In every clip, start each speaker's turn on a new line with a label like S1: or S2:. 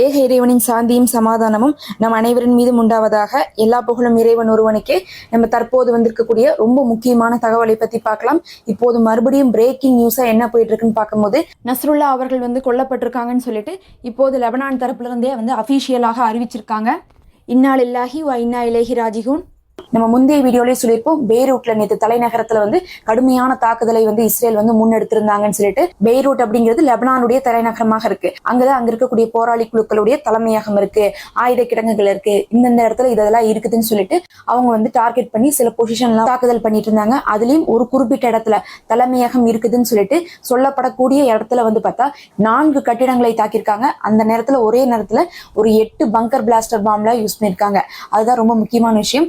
S1: ஏக இறைவனின் சாந்தியும் சமாதானமும் நம் அனைவரின் மீதும் உண்டாவதாக எல்லா புகழும் இறைவன் ஒருவனுக்கே நம்ம தற்போது வந்திருக்கக்கூடிய ரொம்ப முக்கியமான தகவலை பத்தி பார்க்கலாம். இப்போது மறுபடியும் பிரேக்கிங் நியூஸா என்ன போயிட்டு இருக்குன்னு பார்க்கும்போது நஸ்ருல்லா அவர்கள் வந்து கொல்லப்பட்டிருக்காங்கன்னு சொல்லிட்டு இப்போது லெபனான் தரப்புல இருந்தே வந்து அபிஷியலாக அறிவிச்சிருக்காங்க. இன்னால் இல்லாஹி வ இன்னா இலேஹி ராஜிகூன். நம்ம முந்தைய வீடியோலயே சொல்லியிருப்போம் பெய்ரூட்ல நேற்று தலைநகரத்துல வந்து கடுமையான தாக்குதலை வந்து இஸ்ரேல் வந்து முன்னெடுத்திருந்தாங்கன்னு சொல்லிட்டு பெய்ரூட் அப்படிங்கிறது லெபனானுடைய தலைநகரமாக இருக்கு. அங்கதான் அங்க இருக்கக்கூடிய போராளி குழுக்களுடைய தலைமையகம் இருக்கு ஆயுத கிடங்குகள் இருக்கு. இந்தந்த இடத்துல இதெல்லாம் இருக்குதுன்னு சொல்லிட்டு அவங்க வந்து டார்கெட் பண்ணி சில பொசிஷன்லாம் தாக்குதல் பண்ணிட்டு இருந்தாங்க. அதுலயும் ஒரு குறிப்பிட்ட இடத்துல தலைமையகம் இருக்குதுன்னு சொல்லிட்டு சொல்லப்படக்கூடிய இடத்துல வந்து பார்த்தா நான்கு கட்டிடங்களை தாக்கியிருக்காங்க. அந்த நேரத்துல ஒரே நேரத்துல ஒரு எட்டு பங்கர் பிளாஸ்டர் பாம்ல யூஸ் பண்ணிருக்காங்க அதுதான் ரொம்ப முக்கியமான விஷயம்.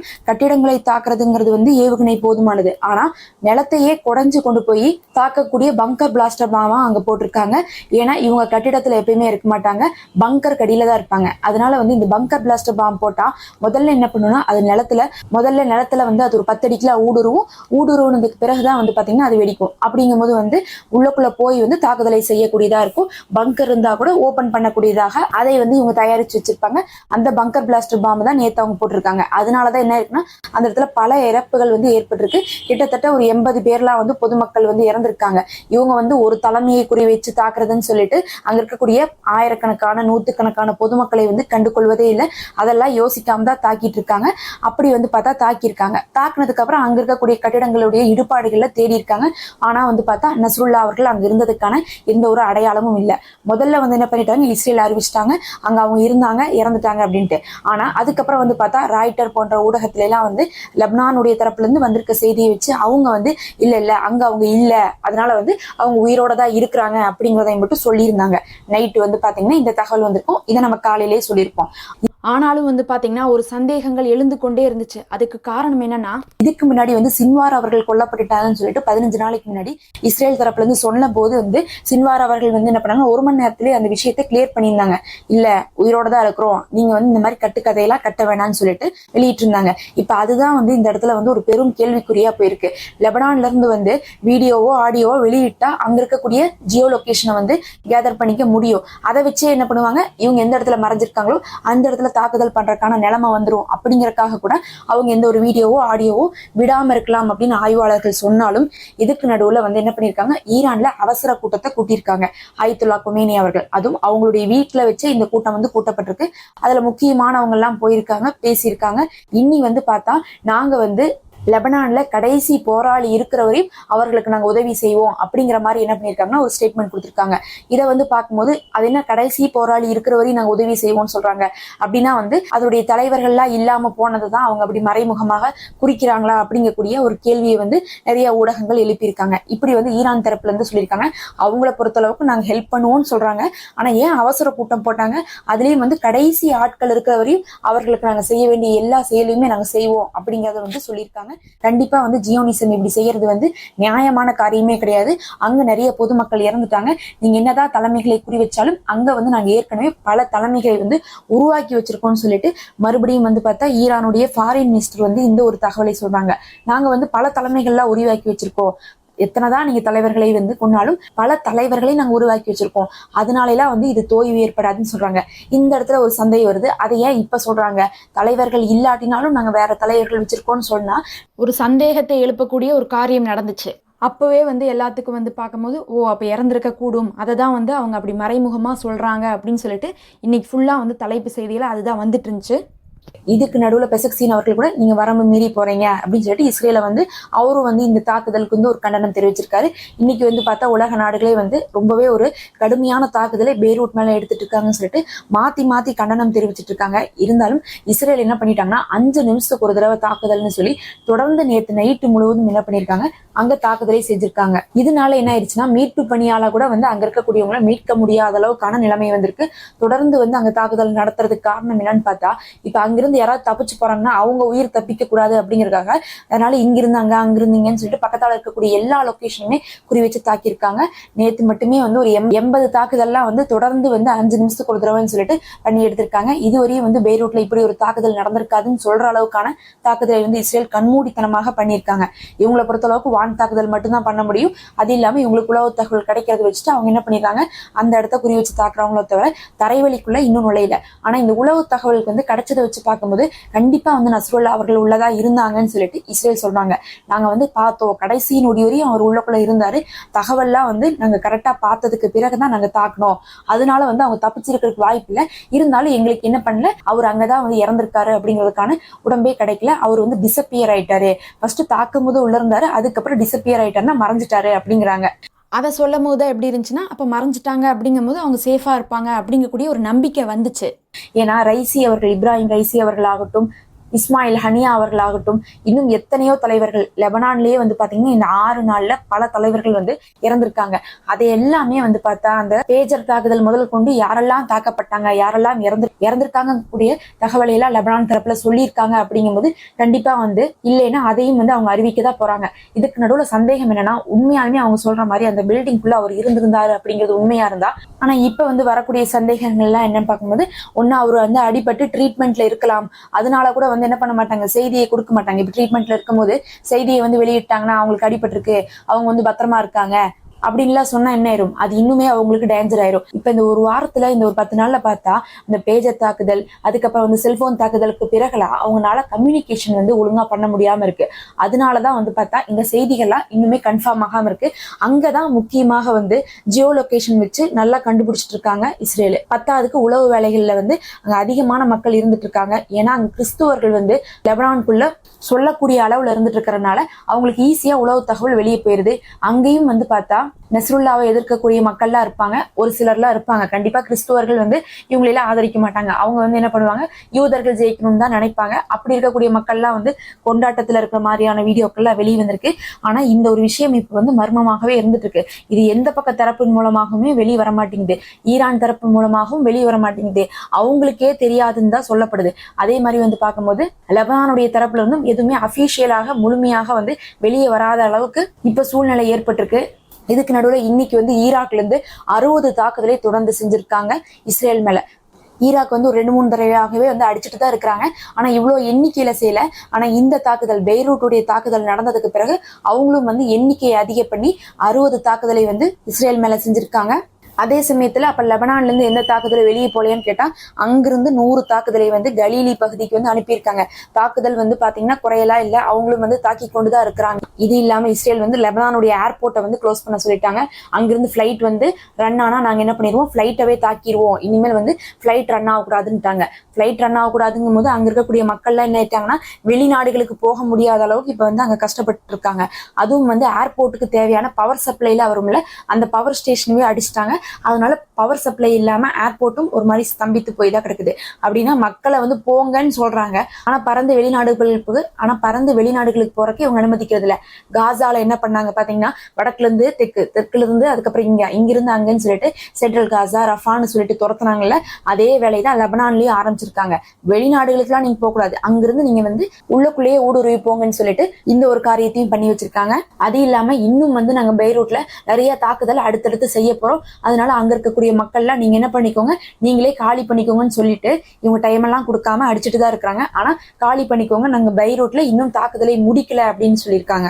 S1: கட்டிடங்களை தாக்குறதுங்கிறது வந்து ஏவுகணை போதுமானது. ஆனா நிலத்தையே குடைஞ்சு கொண்டு போய் தாக்கக்கூடிய பங்கர் பிளாஸ்டர் பாமா அங்க போட்டிருக்காங்க. ஏன்னா இவங்க கட்டிடத்துல எப்பயுமே இருக்க மாட்டாங்க. பங்கர் கடியில தான் இருப்பாங்க. அதனால வந்து இந்த பங்கர் பிளாஸ்டர் பாம் போட்டா முதல்ல என்ன பண்ணுன்னா அது நிலத்துல முதல்ல நிலத்துல வந்து அது ஒரு பத்தடிக்குல ஊடுருவும். ஊடுருவனதுக்கு பிறகுதான் வந்து பாத்தீங்கன்னா அது வெடிக்கும். அப்படிங்கும்போது வந்து உள்ளக்குள்ள போய் வந்து தாக்குதலை செய்யக்கூடியதா இருக்கும். பங்கர் இருந்தா கூட ஓபன் பண்ணக்கூடியதாக அதை வந்து இவங்க தயாரிச்சு வச்சிருப்பாங்க. அந்த பங்கர் பிளாஸ்டர் பாம்பு தான் நேத்து அவங்க போட்டிருக்காங்க. அதனாலதான் என்ன இருக்குன்னா அந்த இடத்துல பல இறப்புகள் வந்து ஏற்பட்டிருக்கு. கிட்டத்தட்ட ஒரு எண்பது பேர்லாம் வந்து பொதுமக்கள் வந்து இறந்திருக்காங்க. இவங்க வந்து ஒரு தலைமையை குறி வச்சு தாக்குறதுன்னு சொல்லிட்டு அங்க இருக்கக்கூடிய ஆயிரக்கணக்கான நூத்துக்கணக்கான பொதுமக்களை வந்து கண்டுகொள்வதே இல்லை. அதெல்லாம் யோசிக்காம தான் தாக்கிட்டு இருக்காங்க அப்படி வந்து பார்த்தா தாக்கியிருக்காங்க. தாக்குனதுக்கு அப்புறம் அங்க இருக்கக்கூடிய கட்டிடங்களுடைய இடுபாடுகள்ல தேடி இருக்காங்க ஆனா வந்து பார்த்தா நஸ்ருல்லா அவர்கள் அங்க இருந்ததுக்கான எந்த ஒரு அடையாளமும் இல்லை. முதல்ல வந்து என்ன பண்ணிட்டாங்க? இஸ்ரேல் அறிவிச்சிட்டாங்க. அங்க அவங்க இருந்தாங்க இறந்துட்டாங்க அப்படின்ட்டு. ஆனா அதுக்கப்புறம் வந்து பார்த்தா ராய்டர் போன்ற ஊடகத்துல எல்லாம் வந்து லெப்னானுடைய தரப்புல இருந்து வந்திருக்க செய்தியை வச்சு அவங்க வந்து இல்ல இல்ல அங்க அவங்க இல்ல. அதனால வந்து அவங்க உயிரோட தான் இருக்கிறாங்க அப்படிங்கிறதை மட்டும் சொல்லியிருந்தாங்க. நைட்டு வந்து பாத்தீங்கன்னா இந்த தகவல் வந்திருக்கும். இதை நம்ம காலையிலேயே சொல்லியிருப்போம். ஆனாலும் வந்து பாத்தீங்கன்னா ஒரு சந்தேகங்கள் எழுந்து கொண்டே இருந்துச்சு. அதுக்கு காரணம் என்னன்னா இதுக்கு முன்னாடி வந்து சின்வார் அவர்கள் கொல்லப்பட்டுட்டாங்கன்னு சொல்லிட்டு பதினஞ்சு நாளைக்கு முன்னாடி இஸ்ரேல் தரப்புல இருந்து சொன்ன போது வந்து சின்வார் அவர்கள் வந்து என்ன பண்ணாங்க ஒரு மணி நேரத்திலேயே அந்த விஷயத்தை கிளியர் பண்ணியிருந்தாங்க. இல்ல உயிரோட தான் இருக்கிறோம். நீங்க வந்து இந்த மாதிரி கட்டுக்கதையெல்லாம் கட்ட வேணாம்னு சொல்லிட்டு வெளியிட்டு இருந்தாங்க இப்ப அதுதான் வந்து இந்த இடத்துல வந்து ஒரு பெரும் கேள்விக்குறியா போயிருக்கு. லெபனான்ல இருந்து வந்து வீடியோவோ ஆடியோவோ வெளியிட்டா அங்க இருக்கக்கூடிய ஜியோ லொகேஷனை வந்து கேதர் பண்ணிக்க முடியும். அதை வச்சே என்ன பண்ணுவாங்க? இவங்க எந்த இடத்துல மறைஞ்சிருக்காங்களோ அந்த இடத்துல தாக்குதல் பண்றதுக்கான நிலைமை வந்துடும் அப்படிங்கறக்காக கூட அவங்க எந்த ஒரு வீடியோவோ ஆடியோவோ விடாம இருக்கலாம் அப்படின்னு ஆய்வாளர்கள் சொன்னாலும் இதுக்கு நடுவுல வந்து என்ன பண்ணிருக்காங்க? ஈரான்ல அவசர கூட்டத்தை கூட்டியிருக்காங்க. ஆயித்துல்லா குமேனி அவர்கள். அதுவும் அவங்களுடைய வீட்டுல வச்சு இந்த கூட்டம் வந்து கூட்டப்பட்டிருக்கு. அதுல முக்கியமானவங்க எல்லாம் போயிருக்காங்க பேசியிருக்காங்க. இன்னி வந்து பார்த்தா நாங்கள் வந்து லெபனான்ல கடைசி போராளி இருக்கிற வரையும் அவர்களுக்கு நாங்கள் உதவி செய்வோம் அப்படிங்கிற மாதிரி என்ன பண்ணியிருக்காங்கன்னா ஒரு ஸ்டேட்மெண்ட் கொடுத்துருக்காங்க. இதை வந்து பார்க்கும்போது அது என்ன கடைசி போராளி இருக்கிற வரையும் நாங்கள் உதவி செய்வோம்னு சொல்றாங்க. அப்படின்னா வந்து அதோடைய தலைவர்கள்லாம் இல்லாம போனதை தான் அவங்க அப்படி மறைமுகமாக குறிக்கிறாங்களா அப்படிங்கக்கூடிய ஒரு கேள்வியை வந்து நிறைய ஊடகங்கள் எழுப்பியிருக்காங்க. இப்படி வந்து ஈரான் தரப்புல இருந்து சொல்லியிருக்காங்க. அவங்கள பொறுத்தளவுக்கு நாங்கள் ஹெல்ப் பண்ணுவோம்னு சொல்றாங்க. ஆனா ஏன் அவசர கூட்டம் போட்டாங்க? அதுலேயும் வந்து கடைசி ஆட்கள் இருக்கிற வரையும் அவர்களுக்கு நாங்கள் செய்ய வேண்டிய எல்லா செயலையுமே நாங்கள் செய்வோம் அப்படிங்கிறத வந்து சொல்லியிருக்காங்க. கண்டிப்பா வந்து ஜியோனிசம் இப்படி செய்யறது வந்து நியாயமான காரியமே கிடையாது. அங்க நிறைய பொதுமக்கள் இறந்துட்டாங்க. நீங்க என்னதான் தலைமைகளை குறி வச்சாலும் அங்க வந்து நாங்க ஏற்கனவே பல தலைமைகளை வந்து உருவாக்கி வச்சிருக்கோம்னு சொல்லிட்டு மறுபடியும் வந்து பார்த்தா ஈரானுடைய ஃபாரின் மினிஸ்டர் வந்து இந்த ஒரு தகவலை சொல்றாங்க. நாங்க வந்து பல தலைமைகள்லாம் உருவாக்கி வச்சிருக்கோம். எத்தனைதான் நீங்க தலைவர்களை வந்து கொண்டாலும் பல தலைவர்களை நாங்க உருவாக்கி வச்சிருக்கோம். அதனாலலாம் வந்து இது தோய்வு ஏற்படாதுன்னு சொல்றாங்க. இந்த இடத்துல ஒரு சந்தேகம் வருது. அதை ஏன் இப்ப சொல்றாங்க? தலைவர்கள் இல்லாட்டினாலும் நாங்க வேற தலைவர்கள் வச்சிருக்கோம்னு சொன்னா ஒரு சந்தேகத்தை எழுப்பக்கூடிய ஒரு காரியம் நடந்துச்சு. அப்போவே வந்து எல்லாத்துக்கும் வந்து பார்க்கும்போது ஓ அப்போ இறந்துருக்க கூடும். அதை தான் வந்து அவங்க அப்படி மறைமுகமாக சொல்கிறாங்க அப்படின்னு சொல்லிட்டு இன்னைக்கு ஃபுல்லாக வந்து தலைப்பு செய்தியில் அதுதான் வந்துட்டு இருந்துச்சு. இதுக்கு நடுவில் பெசக்சீன் அவர்கள் கூட நீங்க வரம்பு மீறி போறீங்க அப்படின்னு சொல்லிட்டு இஸ்ரேல வந்து அவரும் வந்து இந்த தாக்குதலுக்கு வந்து ஒரு கண்டனம் தெரிவிச்சிருக்காரு. இன்னைக்கு வந்து பார்த்தா உலக நாடுகளே வந்து ரொம்பவே ஒரு கடுமையான தாக்குதலை பேரூட் மேல எடுத்துட்டு இருக்காங்கன்னு சொல்லிட்டு மாத்தி மாத்தி கண்டனம் தெரிவிச்சிட்டு இருக்காங்க. இருந்தாலும் இஸ்ரேல் என்ன பண்ணிட்டாங்கன்னா அஞ்சு நிமிஷத்துக்கு ஒரு தடவை தாக்குதல்னு சொல்லி தொடர்ந்து நேற்று நைட்டு முழுவதும் என்ன பண்ணியிருக்காங்க அங்க தாக்குதலை செஞ்சிருக்காங்க. இதனால என்ன ஆயிடுச்சுன்னா மீட்பு பணியாளர் கூட வந்து அங்க இருக்கக்கூடியவங்களை மீட்க முடியாத அளவுக்கான நிலைமை வந்திருக்கு. தொடர்ந்து வந்து அங்க தாக்குதல் நடத்துறதுக்கு காரணம் என்னன்னு பார்த்தா இப்ப அங்க அங்கிருந்து யாராவது தப்பிச்சு போறாங்கன்னா அவங்க உயிர் தப்பிக்க கூடாது அப்படிங்கிறக்காக அதனால இங்கிருந்து அங்க அங்கிருந்தீங்கன்னு சொல்லிட்டு பக்கத்தால இருக்கக்கூடிய எல்லா லொகேஷனுமே குறி வச்சு தாக்கியிருக்காங்க. நேத்து மட்டுமே வந்து ஒரு எம் எண்பது தாக்குதல்லாம் வந்து தொடர்ந்து வந்து அஞ்சு நிமிஷத்துக்கு ஒரு தடவைன்னு சொல்லிட்டு பண்ணி எடுத்திருக்காங்க. இதுவரையும் வந்து பெய்ரூட்ல இப்படி ஒரு தாக்குதல் நடந்திருக்காதுன்னு சொல்ற அளவுக்கான தாக்குதலை வந்து இஸ்ரேல் கண்மூடித்தனமாக பண்ணியிருக்காங்க. இவங்களை பொறுத்தளவுக்கு வான் தாக்குதல் மட்டும்தான் பண்ண முடியும். அது இல்லாம இவங்களுக்கு உளவு தகவல் கிடைக்கிறத வச்சுட்டு அவங்க என்ன பண்ணிருக்காங்க அந்த இடத்த குறி வச்சு தாக்குறவங்களோ தவிர தரைவழிக்குள்ள இன்னும் நுழையல. ஆனா இந்த உளவு தகவலுக்கு வந்து கிடைச்சதை வச்சு பார்க்கும்போது கண்டிப்பா வந்து நஸ்ருல்லா அவர்கள் உள்ளதா இருந்தாங்கன்னு சொல்லிட்டு இஸ்ரேல் சொல்றாங்க. நாங்க வந்து பார்த்தோம். கடைசி நொடி வரையும் அவர் உள்ளக்குள்ள இருந்தாரு. தகவல்லாம் வந்து நாங்க கரெக்டா பார்த்ததுக்கு பிறகுதான் நாங்க தாக்கணும் அதனால வந்து அவங்க தப்பிச்சிருக்கிறதுக்கு வாய்ப்பு இல்லை. இருந்தாலும் எங்களுக்கு என்ன பண்ணல? அவர் அங்கதான் வந்து இறந்திருக்காரு அப்படிங்கிறதுக்கான உடம்பே கிடைக்கல. அவர் வந்து டிசப்பியர் ஆயிட்டாரு. ஃபர்ஸ்ட் தாக்கும் போது உள்ள இருந்தாரு. அதுக்கப்புறம் டிசப்பியர் ஆயிட்டாருன்னா மறைஞ்சிட்டாரு அப்படிங்கிறாங்க. அதை சொல்லும் போது எப்படி இருந்துச்சுன்னா அப்போ மறைஞ்சிட்டாங்க அப்படிங்கும் போது அவங்க சேஃபாக இருப்பாங்க அப்படிங்கக்கூடிய ஒரு நம்பிக்கை வந்துச்சு. ஏன்னா ரைசி அவர்கள் இப்ராஹிம் ரைசி அவர்கள் ஆகட்டும் இஸ்மாயில் ஹனியா அவர்களாகட்டும் இன்னும் எத்தனையோ தலைவர்கள் லெபனான்லயே வந்து பாத்தீங்கன்னா இந்த ஆறு நாள்ல பல தலைவர்கள் வந்து இறந்திருக்காங்க. அதை எல்லாமே வந்து பார்த்தா அந்த பேஜர் தாக்குதல் முதல் கொண்டு யாரெல்லாம் தாக்கப்பட்டாங்க யாரெல்லாம் இறந்து இறந்திருக்காங்க கூடிய தகவலை எல்லாம் லெபனான் தரப்புல சொல்லியிருக்காங்க அப்படிங்கும்போது கண்டிப்பா வந்து இல்லைன்னா அதையும் வந்து அவங்க அறிவிக்க தான் போறாங்க. இதுக்கு நடுவுல சந்தேகம் என்னன்னா உண்மையாலுமே அவங்க சொல்ற மாதிரி அந்த பில்டிங்குள்ள அவர் இருந்திருந்தாரு அப்படிங்கிறது உண்மையா இருந்தா? ஆனா இப்ப வந்து வரக்கூடிய சந்தேகங்கள்லாம் என்னன்னு பார்க்கும்போது ஒன்னு அவர் வந்து அடிபட்டு ட்ரீட்மெண்ட்ல இருக்கலாம். அதனால கூட வந்து என்ன பண்ண மாட்டாங்க? செய்தியை கொடுக்க மாட்டாங்க. இப்ப ட்ரீட்மெண்ட்ல இருக்கும்போது செய்தியை வந்து வெளியிட்டாங்கன்னா அவங்களுக்கு அடிபட்டிருக்கு. அவங்க வந்து பத்திரமா இருக்காங்க. அப்படின்லாம் சொன்னா என்ன ஆயிரும்? அது இன்னுமே அவங்களுக்கு டேஞ்சர் ஆயிரும். இப்ப இந்த ஒரு வாரத்துல இந்த ஒரு பத்து நாள்ல பார்த்தா இந்த பேஜர் தாக்குதல் அதுக்கப்புறம் வந்து செல்போன் தாக்குதலுக்கு பிறகுலாம் அவங்களால கம்யூனிகேஷன் வந்து ஒழுங்கா பண்ண முடியாம இருக்கு. அதனாலதான் வந்து பார்த்தா இந்த செய்திகள்லாம் இன்னுமே கன்ஃபார்ம் ஆகாம இருக்கு. அங்கதான் முக்கியமாக வந்து ஜியோ லொகேஷன் வச்சு நல்லா கண்டுபிடிச்சிட்டு இருக்காங்க இஸ்ரேல். பத்தாவதுக்கு உளவு வேலைகள்ல வந்து அங்க அதிகமான மக்கள் இருந்துட்டு இருக்காங்க. ஏன்னா அங்க கிறிஸ்துவர்கள் வந்து லெபனானுக்குள்ள சொல்லக்கூடிய அளவுல இருந்துட்டு இருக்கிறதுனால அவங்களுக்கு ஈஸியா உளவு தகவல் வெளியே போயிருது. அங்கேயும் வந்து பார்த்தா நெஸ்ருல்லாவை எதிர்க்கக்கூடிய மக்கள்லாம் இருப்பாங்க. ஒரு சிலர்லாம் இருப்பாங்க. கண்டிப்பா கிறிஸ்துவர்கள் வந்து இவங்களெல்லாம் ஆதரிக்க மாட்டாங்க. அவங்க வந்து என்ன பண்ணுவாங்க? யூதர்கள் ஜெயிக்கணும்னு தான் நினைப்பாங்க. அப்படி இருக்கக்கூடிய மக்கள்லாம் வந்து கொண்டாட்டத்துல இருக்கிற மாதிரியான வீடியோக்கள்லாம் வெளியே வந்திருக்கு. ஆனா இந்த ஒரு விஷயம் இப்ப வந்து மர்மமாகவே இருந்துட்டு இருக்கு இது எந்த பக்க தரப்பின் மூலமாகவுமே வெளியே வர மாட்டேங்குது. ஈரான் தரப்பு மூலமாகவும் வெளியே வர மாட்டேங்குது. அவங்களுக்கே தெரியாதுன்னு தான் சொல்லப்படுது. அதே மாதிரி வந்து பார்க்கும்போது லெபனானுடைய தரப்புல இருந்தும் எதுவுமே அபிஷியலாக முழுமையாக வந்து வெளியே வராத அளவுக்கு இப்ப சூழ்நிலை ஏற்பட்டிருக்கு. இதுக்கு நடுவில் இன்னைக்கு வந்து ஈராக்லேருந்து அறுபது தாக்குதலை தொடர்ந்து செஞ்சிருக்காங்க இஸ்ரேல் மேல. ஈராக் வந்து ஒரு ரெண்டு மூணு தடவையாகவே வந்து அடிச்சுட்டு தான் இருக்கிறாங்க. ஆனால் இவ்வளோ எண்ணிக்கையில் செய்யல. ஆனால் இந்த தாக்குதல் பெய்ரூட்டுடைய தாக்குதல் நடந்ததுக்கு பிறகு அவங்களும் வந்து எண்ணிக்கையை அதிக பண்ணி அறுபது தாக்குதலை வந்து இஸ்ரேல் மேலே செஞ்சுருக்காங்க. அதே சமயத்துல அப்ப லெபனான்ல இருந்து எந்த தாக்குதல் வெளியே போலையான்னு கேட்டா அங்கிருந்து நூறு தாக்குதலை வந்து கலீலி பகுதிக்கு வந்து அனுப்பியிருக்காங்க. தாக்குதல் வந்து பாத்தீங்கன்னா குறையலாம் இல்ல அவங்களும் வந்து தாக்கி கொண்டுதான் இருக்கிறாங்க. இது இல்லாம இஸ்ரேல் வந்து லெபனானுடைய ஏர்போர்ட்டை வந்து க்ளோஸ் பண்ண சொல்லிட்டாங்க. அங்கிருந்து ஃப்ளைட் வந்து ரன் ஆனா நாங்க என்ன பண்ணிடுவோம்? ஃப்ளைட்டவே தாக்கிடுவோம். இனிமேல் வந்து ஃப்ளைட் ரன் ஆகக்கூடாதுன்ட்டாங்க ஃப்ளைட் ரன் ஆகக்கூடாதுங்கும் போது அங்க இருக்கக்கூடிய மக்கள்லாம் என்ன ஆயிட்டாங்கன்னா வெளிநாடுகளுக்கு போக முடியாத அளவுக்கு இப்ப வந்து அங்க கஷ்டப்பட்டு இருக்காங்க அதுவும் வந்து ஏர்போர்ட்டுக்கு தேவையான பவர் சப்ளைல வரும்ல அந்த பவர் ஸ்டேஷனவே அடிச்சிட்டாங்க. அதனால பவர் சப்ளை இல்லாம ஏர்போர்ட்டும் ஒரு மாதிரி ஸ்தம்பித்து போய் தான் கிடக்குது. அப்படின்னா மக்களை வந்து போங்கன்னு சொல்றாங்க. ஆனா பறந்து வெளிநாடுகளுக்கு ஆனா பறந்து வெளிநாடுகளுக்கு போறக்கே இவங்க அனுமதிக்கிறது இல்ல. காசால என்ன பண்ணாங்க பாத்தீங்கன்னா வடக்குல இருந்து தெற்கு தெற்குல இருந்து அதுக்கப்புறம் இங்க இங்கிருந்து அங்கன்னு சொல்லிட்டு சென்ட்ரல் காசா ரஃபான்னு சொல்லிட்டு துரத்துனாங்கல்ல அதே வேலையை தான் லெபனான்லயும் ஆரம்பிச்சிருக்காங்க. வெளிநாடுகளுக்குலாம் நீங்க போக கூடாது அங்கிருந்து நீங்க வந்து உள்ளுக்குள்ளேயே ஊடுருவி போங்கன்னு சொல்லிட்டு இந்த ஒரு காரியத்தையும் பண்ணி வச்சிருக்காங்க. அது இல்லாம இன்னும் வந்து நாங்க பெய்ரூட்ல நிறைய தாக்குதல் அடுத்தடுத்து செய்ய போறோம். அதனால அதனால அங்க இருக்கக்கூடிய மக்கள்லாம் நீங்க என்ன பண்ணிக்கோங்க நீங்களே காலி பண்ணிக்கோங்கன்னு சொல்லிட்டு இவங்க டைம் எல்லாம் கொடுக்காம அடிச்சுட்டு தான் இருக்கிறாங்க. ஆனா காலி பண்ணிக்கோங்க. நாங்க பைரோட்ல இன்னும் தாக்குதலை முடிக்கல அப்படின்னு சொல்லியிருக்காங்க.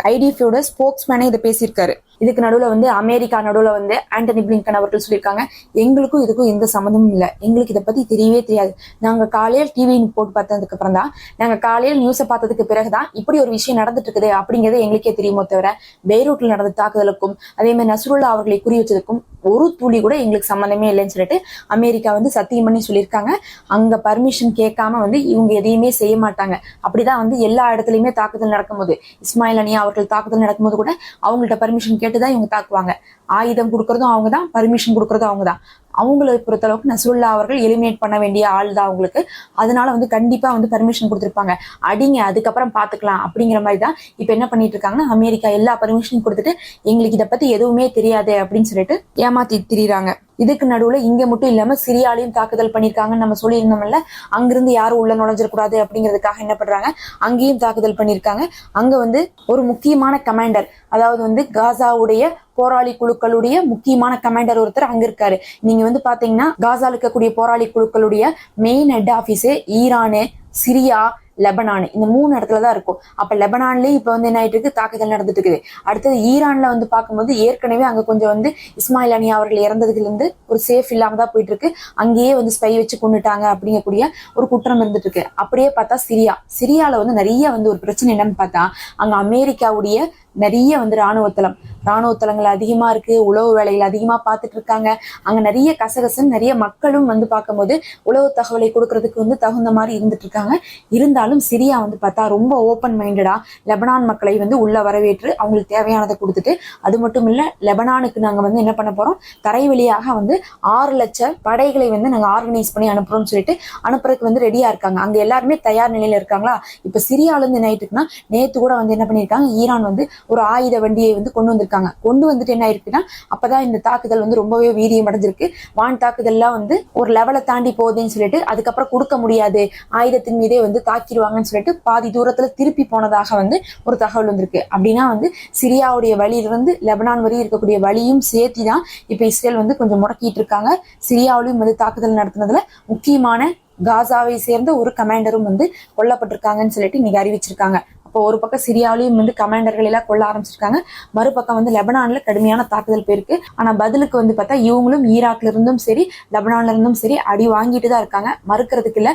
S1: ஸ்போர்ட்ஸ் மேனே இதை பேசியிருக்காரு. இதுக்கு நடுவில் வந்து அமெரிக்கா நடுவில் வந்து ஆண்டனி பிளிங்கன் அவர்கள் சொல்லியிருக்காங்க. எங்களுக்கும் இதுக்கும் எந்த சம்மந்தமும் இல்லை. எங்களுக்கு இதை பத்தி தெரியவே தெரியாது. நாங்கள் காலையில் டிவி போட்டு பார்த்ததுக்கு அப்புறம் தான் நாங்கள் காலையில் நியூஸை பார்த்ததுக்கு பிறகு தான் இப்படி ஒரு விஷயம் நடந்துட்டு இருக்குது அப்படிங்கிறது எங்களுக்கே தெரியுமோ தவிர பெய்ரூட்டில் நடந்த தாக்குதலுக்கும் அதே மாதிரி நசுருல்லா அவர்களை குறி வச்சதுக்கும் ஒரு துளி கூட எங்களுக்கு சம்மந்தமே இல்லைன்னு சொல்லிட்டு அமெரிக்கா வந்து சத்தியம் பண்ணி சொல்லியிருக்காங்க. அங்க பர்மிஷன் கேட்காம வந்து இவங்க எதையுமே செய்ய மாட்டாங்க. அப்படிதான் வந்து எல்லா இடத்துலையுமே தாக்குதல் நடக்கும்போது இஸ்மாயில் அனியா அவர்கள் தாக்குதல் நடக்கும்போது கூட அவங்கள்ட்ட பர்மிஷன் கேட்டுதான் இவங்க தாக்குவாங்க. ஆயுதம் கொடுக்கறதும் அவங்க தான் பர்மிஷன் கொடுக்கறதும் அவங்க தான் அவங்களை பொறுத்தளவுக்கு நசுல்லா அவர்கள் எலிமினேட் பண்ண வேண்டிய ஆள் தான் அவங்களுக்கு. அதனால வந்து கண்டிப்பா வந்து பர்மிஷன் கொடுத்துருப்பாங்க. அடிங்க அதுக்கப்புறம் பாத்துக்கலாம் அப்படிங்கிற மாதிரி தான் இப்போ என்ன பண்ணிட்டு இருக்காங்கன்னா அமெரிக்கா எல்லா பர்மிஷனும் கொடுத்துட்டு எங்களுக்கு இதை பத்தி எதுவுமே தெரியாது அப்படின்னு சொல்லிட்டு ஏமாத்தி திரியுறாங்க. இதுக்கு நடுவுல இங்க மட்டும் இல்லாம சிரியாலையும் தாக்குதல் பண்ணிருக்காங்கன்னு நம்ம சொல்லியிருந்தோம்ல அங்கிருந்து யாரும் உள்ள நுழைஞ்சிடக்கூடாது அப்படிங்கிறதுக்காக என்ன பண்றாங்க அங்கேயும் தாக்குதல் பண்ணிருக்காங்க. அங்க வந்து ஒரு முக்கியமான கமாண்டர் அதாவது வந்து காசாவுடைய போராளி குழுக்களுடைய முக்கியமான கமாண்டர் ஒருத்தர் அங்க இருக்காரு. நீங்க வந்து பாத்தீங்கன்னா காசால இருக்கக்கூடிய போராளி குழுக்களுடைய main head office Iran Syria Lebanon. இந்த மூணு இடத்துல தான் இருக்கும். அப்ப லெபனான்லயே இப்ப வந்து என்ன ஆயிட்டு இருக்கு தாக்குதல் நடந்துட்டு இருக்குது. அடுத்தது ஈரான்ல வந்து பார்க்கும்போது ஏற்கனவே அங்க கொஞ்சம் வந்து இஸ்மாயில் அனியா அவர்கள் இறந்ததுல இருந்து ஒரு சேஃப் இல்லாம தான் போயிட்டு இருக்கு அங்கேயே வந்து ஸ்பை வச்சு கொண்டுட்டாங்க அப்படிங்கக்கூடிய ஒரு குற்றம் இருந்துட்டு இருக்கு. அப்படியே பார்த்தா சிரியா. சிரியால வந்து நிறைய வந்து ஒரு பிரச்சனை என்னன்னு பார்த்தா அங்க அமெரிக்காவுடைய நிறைய வந்து இராணுவத்தலம் இராணுவத்தலங்கள் அதிகமா இருக்கு உளவு வேலைகள் அதிகமா பார்த்துட்டு இருக்காங்க. அங்க நிறைய கசகசன்னு நிறைய மக்களும் வந்து பார்க்கும்போது உளவு தகவலை கொடுக்கறதுக்கு வந்து தகுந்த மாதிரி இருந்துட்டு இருக்காங்க. இருந்தாலும் சிரியா வந்து பார்த்தா ரொம்ப ஓப்பன் மைண்டடா லெபனான் மக்களை வந்து உள்ள வரவேற்று அவங்களுக்கு தேவையானதை கொடுத்துட்டு அது மட்டும் இல்ல லெபனானுக்கு நாங்கள் வந்து என்ன பண்ண போறோம்? தரை வழியாக வந்து ஆறு லட்சம் படைகளை வந்து நாங்கள் ஆர்கனைஸ் பண்ணி அனுப்புறோம்னு சொல்லிட்டு அனுப்புறதுக்கு வந்து ரெடியா இருக்காங்க. அங்க எல்லாருமே தயார் நிலையில இருக்காங்களா? இப்ப சிரியால இருந்து என்ன நேத்து கூட வந்து என்ன பண்ணிருக்காங்க ஈரான் வந்து ஒரு ஆயுத வண்டியை வந்து கொண்டு வந்திருக்காங்க. கொண்டு வந்துட்டு என்ன ஆயிருக்குன்னா அப்பதான் இந்த தாக்குதல் வந்து ரொம்பவே வீரியம் அடைஞ்சிருக்கு. வான் தாக்குதல்லாம் வந்து ஒரு லெவலை தாண்டி போகுதுன்னு சொல்லிட்டு அதுக்கப்புறம் கொடுக்க முடியாது. ஆயுதத்தின் மீதே வந்து தாக்கிடுவாங்கன்னு சொல்லிட்டு பாதி தூரத்துல திருப்பி போனதாக வந்து ஒரு தகவல் வந்திருக்கு. அப்படின்னா வந்து சிரியாவுடைய வழியிலிருந்து லெபனான் வரையும் இருக்கக்கூடிய வழியும் சேர்த்து தான் இப்ப இஸ்ரேல் வந்து கொஞ்சம் முடக்கிட்டு இருக்காங்க. சிரியாவிலையும் வந்து தாக்குதல் நடத்தினதுல முக்கியமான காசாவை சேர்ந்த ஒரு கமாண்டரும் வந்து கொல்லப்பட்டிருக்காங்கன்னு சொல்லிட்டு இன்னைக்கு அறிவிச்சிருக்காங்க. அப்போ ஒரு பக்கம் சிரியாவிலையும் வந்து கமாண்டர்கள் எல்லாம் கொள்ள ஆரம்பிச்சிருக்காங்க. மறுபக்கம் வந்து லெபனான்ல கடுமையான தாக்குதல் போயிருக்கு. ஆனா பதிலுக்கு வந்து பார்த்தா இவங்களும் ஈராக்ல இருந்தும் சரி லெபனான்ல இருந்தும் சரி அடி வாங்கிட்டு தான் இருக்காங்க. மறுக்கிறதுக்கு இல்ல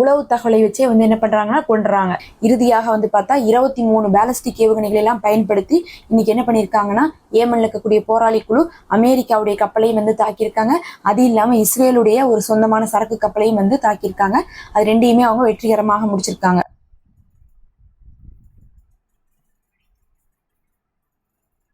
S1: உளவு தகவலை வச்சே வந்து என்ன பண்றாங்கன்னா கொண்டுறாங்க இறுதியாக வந்து பார்த்தா இருபத்தி மூணு பேலஸ்டிக் ஏவுகணைகளை எல்லாம் பயன்படுத்தி இன்னைக்கு என்ன பண்ணியிருக்காங்கன்னா ஏமன்ல இருக்கக்கூடிய போராளி குழு அமெரிக்காவுடைய கப்பலையும் வந்து தாக்கியிருக்காங்க. அது இல்லாம இஸ்ரேலுடைய ஒரு சொந்தமான சரக்கு கப்பலையும் வந்து தாக்கியிருக்காங்க. அது ரெண்டையுமே அவங்க வெற்றிகரமாக முடிச்சிருக்காங்க.